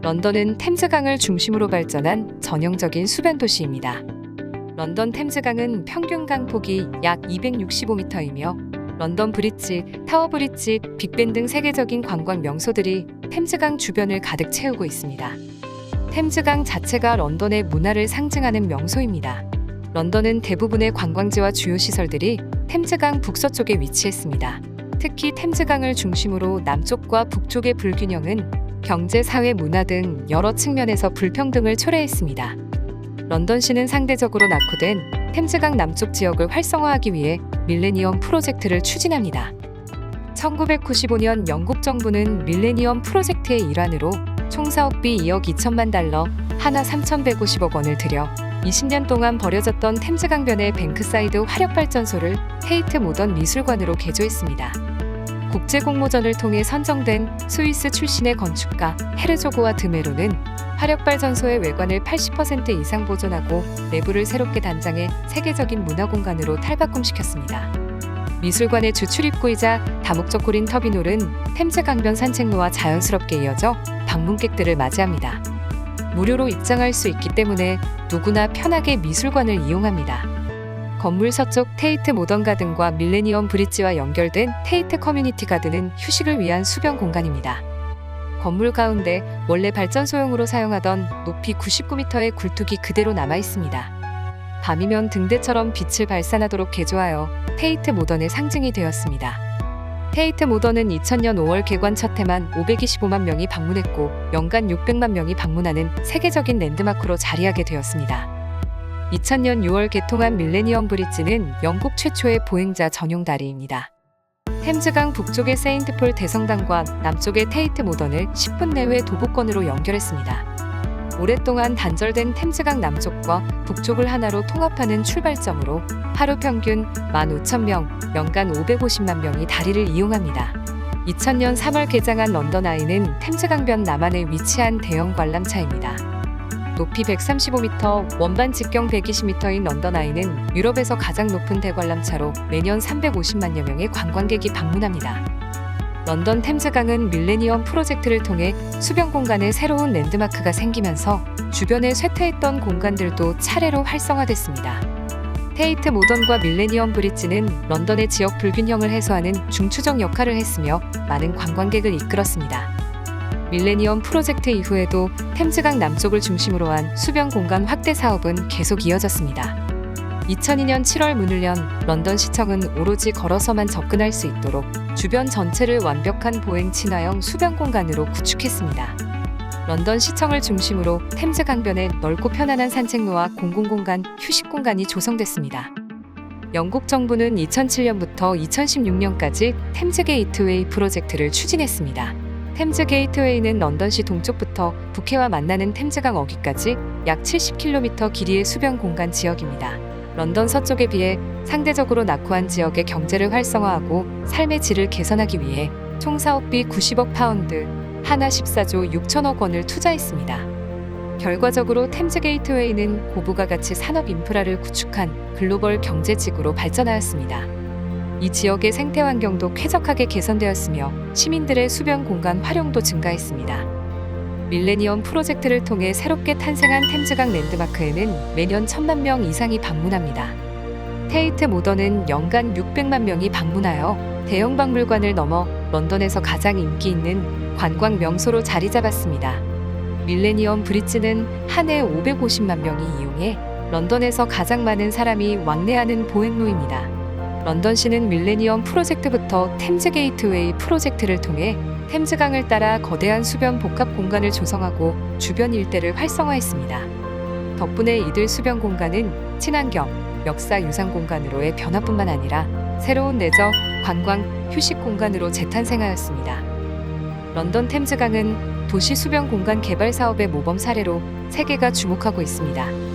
런던은 템즈강을 중심으로 발전한 전형적인 수변 도시입니다. 런던 템즈강은 평균 강폭이 약 265m이며 런던 브릿지, 타워 브릿지, 빅벤 등 세계적인 관광 명소들이 템즈강 주변을 가득 채우고 있습니다. 템즈강 자체가 런던의 문화를 상징하는 명소입니다. 런던은 대부분의 관광지와 주요 시설들이 템즈강 북서쪽에 위치했습니다. 특히 템즈강을 중심으로 남쪽과 북쪽의 불균형은 경제, 사회, 문화 등 여러 측면에서 불평등을 초래했습니다. 런던시는 상대적으로 낙후된 템즈강 남쪽 지역을 활성화하기 위해 밀레니엄 프로젝트를 추진합니다. 1995년 영국 정부는 밀레니엄 프로젝트의 일환으로 총 사업비 2억 2천만 달러, 하나 3,150억 원을 들여 20년 동안 버려졌던 템즈강변의 뱅크사이드 화력발전소를 테이트 모던 미술관으로 개조했습니다. 국제 공모전을 통해 선정된 스위스 출신의 건축가 헤르조그와 드메로는 화력발 전소의 외관을 80% 이상 보존하고 내부를 새롭게 단장해 세계적인 문화 공간으로 탈바꿈시켰습니다. 미술관의 주 출입구이자 다목적 고린 터비놀은 템즈 강변 산책로와 자연스럽게 이어져 방문객들을 맞이합니다. 무료로 입장할 수 있기 때문에 누구나 편하게 미술관을 이용합니다. 건물 서쪽 테이트 모던 가든과 밀레니엄 브릿지와 연결된 테이트 커뮤니티 가든은 휴식을 위한 수변 공간입니다. 건물 가운데 원래 발전소용으로 사용하던 높이 99m의 굴뚝이 그대로 남아 있습니다. 밤이면 등대처럼 빛을 발산하도록 개조하여 테이트 모던의 상징이 되었습니다. 테이트 모던은 2000년 5월 개관 첫 해만 525만 명이 방문했고 연간 600만 명이 방문하는 세계적인 랜드마크로 자리하게 되었습니다. 2000년 6월 개통한 밀레니엄 브릿지는 영국 최초의 보행자 전용 다리입니다. 템즈강 북쪽의 세인트폴 대성당과 남쪽의 테이트 모던을 10분 내외 도보권으로 연결했습니다. 오랫동안 단절된 템즈강 남쪽과 북쪽을 하나로 통합하는 출발점으로 하루 평균 15,000명, 연간 550만 명이 다리를 이용합니다. 2000년 3월 개장한 런던 아이는 템즈강변 남한에 위치한 대형 관람차입니다. 높이 135m, 원반 직경 120m인 런던 아이는 유럽에서 가장 높은 대관람차로 매년 350만여 명의 관광객이 방문합니다. 런던 템즈강은 밀레니엄 프로젝트를 통해 수변 공간에 새로운 랜드마크가 생기면서 주변에 쇠퇴했던 공간들도 차례로 활성화됐습니다. 테이트 모던과 밀레니엄 브릿지는 런던의 지역 불균형을 해소하는 중추적 역할을 했으며 많은 관광객을 이끌었습니다. 밀레니엄 프로젝트 이후에도 템즈강 남쪽을 중심으로 한 수변 공간 확대 사업은 계속 이어졌습니다. 2002년 7월 문을 연 런던 시청은 오로지 걸어서만 접근할 수 있도록 주변 전체를 완벽한 보행 친화형 수변 공간으로 구축했습니다. 런던 시청을 중심으로 템즈 강변에 넓고 편안한 산책로와 공공공간, 휴식 공간이 조성됐습니다. 영국 정부는 2007년부터 2016년까지 템즈 게이트웨이 프로젝트를 추진했습니다. 템즈 게이트웨이는 런던시 동쪽부터 북해와 만나는 템즈강 어귀까지 약 70km 길이의 수변 공간 지역입니다. 런던 서쪽에 비해 상대적으로 낙후한 지역의 경제를 활성화하고 삶의 질을 개선하기 위해 총 사업비 90억 파운드, 하나 14조 6천억 원을 투자했습니다. 결과적으로 템즈 게이트웨이는 고부가 가치 산업 인프라를 구축한 글로벌 경제지구로 발전하였습니다. 이 지역의 생태 환경도 쾌적하게 개선되었으며 시민들의 수변 공간 활용도 증가했습니다. 밀레니엄 프로젝트를 통해 새롭게 탄생한 템즈강 랜드마크에는 매년 천만 명 이상이 방문합니다. 테이트 모던은 연간 600만 명이 방문하여 대형 박물관을 넘어 런던에서 가장 인기 있는 관광 명소로 자리 잡았습니다. 밀레니엄 브릿지는 한 해 550만 명이 이용해 런던에서 가장 많은 사람이 왕래하는 보행로입니다. 런던시는 밀레니엄 프로젝트부터 템즈 게이트웨이 프로젝트를 통해 템즈강을 따라 거대한 수변 복합 공간을 조성하고 주변 일대를 활성화했습니다. 덕분에 이들 수변 공간은 친환경, 역사 유산 공간으로의 변화뿐만 아니라 새로운 내적, 관광, 휴식 공간으로 재탄생하였습니다. 런던 템즈강은 도시 수변 공간 개발 사업의 모범 사례로 세계가 주목하고 있습니다.